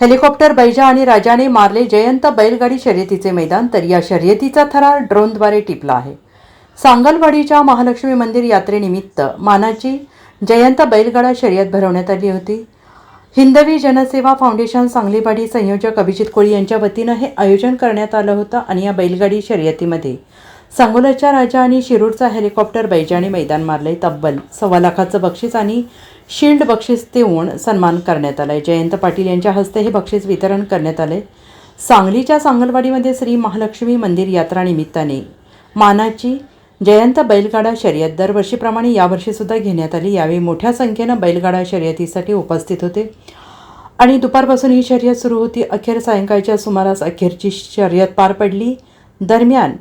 Helicopter बैजा आणि राजाने मारले जयंत बैलगाडी शर्यतीचे मैदान तर या शर्यतीचा थरार ड्रोनद्वारे टिपला आहे. सांगलवाडीच्या महालक्ष्मी मंदिर यात्रेनिमित्त मानाची जयंत बैलगाडा शर्यत भरवण्यात आली होती. हिंदवी जनसेवा फाउंडेशन सांगलीवाडी संयोजक अभिजित कोळी यांच्या वतीनं हे आयोजन करण्यात आलं होतं आणि या बैलगाडी शर्यतीमध्ये सांगोल्याच्या राजा आणि शिरूरचा हेलिकॉप्टर बैजाने मैदान मारले तब्बल. सव्वा लाखाचं बक्षीस आणि शिल्ड बक्षीस देऊन सन्मान करण्यात आलाय. जयंत पाटील यांच्या हस्ते हे बक्षीस वितरण करण्यात आले सांगलीच्या सांगलवाडीमध्ये श्री महालक्ष्मी मंदिर यात्रा निमित्ताने मानाची जयंत बैलगाडा शर्यत दरवर्षीप्रमाणे यावर्षीसुद्धा घेण्यात आली. यावेळी मोठ्या संख्येनं बैलगाडा शर्यतीसाठी उपस्थित होते. आणि दुपारपासून ही शर्यत सुरू होती. अखेर सायंकाळच्या सुमारास अखेरची शर्यत पार पडली. दरम्यान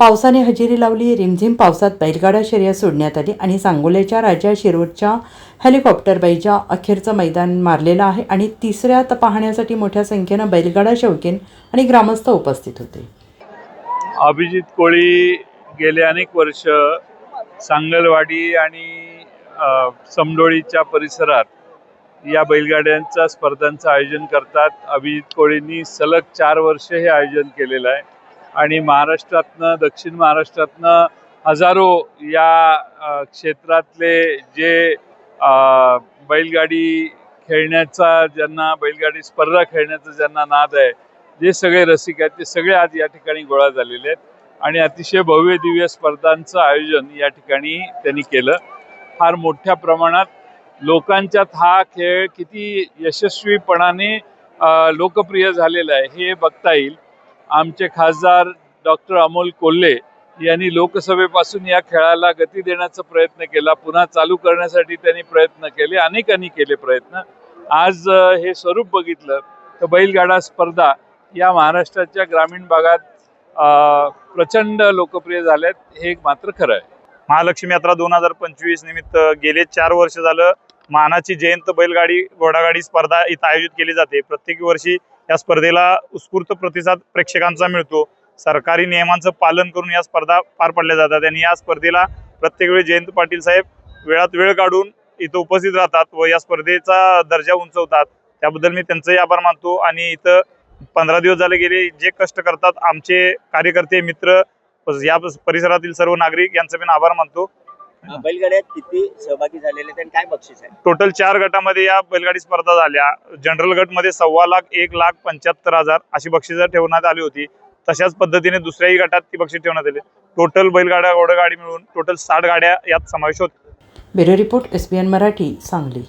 पावसाने हजेरी लावली रिमझिम पावसात बैलगाडा शर्यत सोडण्यात आली आणि सांगोल्याच्या राजा शिरूरच्या हेलिकॉप्टर बैजा अखेरचं मैदान मारलेलं आहे आणि तिसऱ्यात पाहण्यासाठी मोठ्या संख्येनं बैलगाडा शौकीन आणि ग्रामस्थ उपस्थित होते. अभिजित कोळी गेले अनेक वर्ष सांगलवाडी आणि समडोळीच्या परिसरात या बैलगाड्यांच्या स्पर्धांचं आयोजन करतात. अभिजित कोळींनी सलग चार वर्ष हे आयोजन केलेलं आहे. आणि महाराष्ट्रातनं दक्षिण महाराष्ट्रातनं हजारो या क्षेत्रातले जे बैलगाडी खेळण्याचा ज्यांना बैलगाडी स्पर्धा खेळण्याचा ज्यांना नाद आहे जे सगळे रसिक आहेत ते सगळे आज या ठिकाणी गोळा झालेले आहेत. आणि अतिशय भव्य दिव्य स्पर्धांचं आयोजन या ठिकाणी त्यांनी केलं. फार मोठ्या प्रमाणात लोकांच्यात हा खेळ किती यशस्वीपणाने लोकप्रिय झालेला आहे हे बघता येईल. आमचे खासदार डॉक्टर अमोल कोल्हे यांनी लोकसभेपासून या खेळाला गती देण्याचा प्रयत्न केला. पुन्हा चालू करण्यासाठी त्यांनी प्रयत्न केले अनेकांनी केले प्रयत्न. आज हे स्वरूप बघितलं तर बैलगाडा स्पर्धा या महाराष्ट्राच्या ग्रामीण भागात प्रचंड लोकप्रिय झाल्यात. हे मात्र खरं आहे. महालक्ष्मी यात्रा दोन हजार पंचवीस निमित्त गेले चार वर्ष झालं. मानाची जयंत बैलगाडी घोडागाडी स्पर्धा इथं आयोजित केली जाते. प्रत्येक वर्षी या स्पर्धेला उत्स्फूर्त प्रतिसाद प्रेक्षकांचा मिळतो. सरकारी नियमांचं पालन करून या स्पर्धा पार पडल्या जातात आणि या स्पर्धेला प्रत्येक वेळी जयंत पाटील साहेब वेळात वेळ काढून इथं उपस्थित राहतात व या स्पर्धेचा दर्जा उंचवतात. त्याबद्दल मी त्यांचंही आभार मानतो आणि इथं पंधरा दिवस झाले गेले जे कष्ट करतात आमचे कार्यकर्ते मित्र या परिसरातील सर्व नागरिक यांचं मी आभार मानतो. बैलगाड्यात किती सहभागी झालेले आहेत आणि काय बक्षीस आहे? टोटल चार गटामध्ये या बैलगाडी स्पर्धा झाल्या. जनरल गटमध्ये सव्वा लाख एक लाख पंच्याहत्तर हजार अशी बक्षिसं ठेवण्यात आली होती. तशाच पद्धतीने दुसऱ्याही गटात ती बक्षीस ठेवण्यात आली. टोटल बैलगाड्या घोडगाडी मिळून टोटल साठ गाड्या यात समावेश होत्या bureau report S B N Marathi Sangli.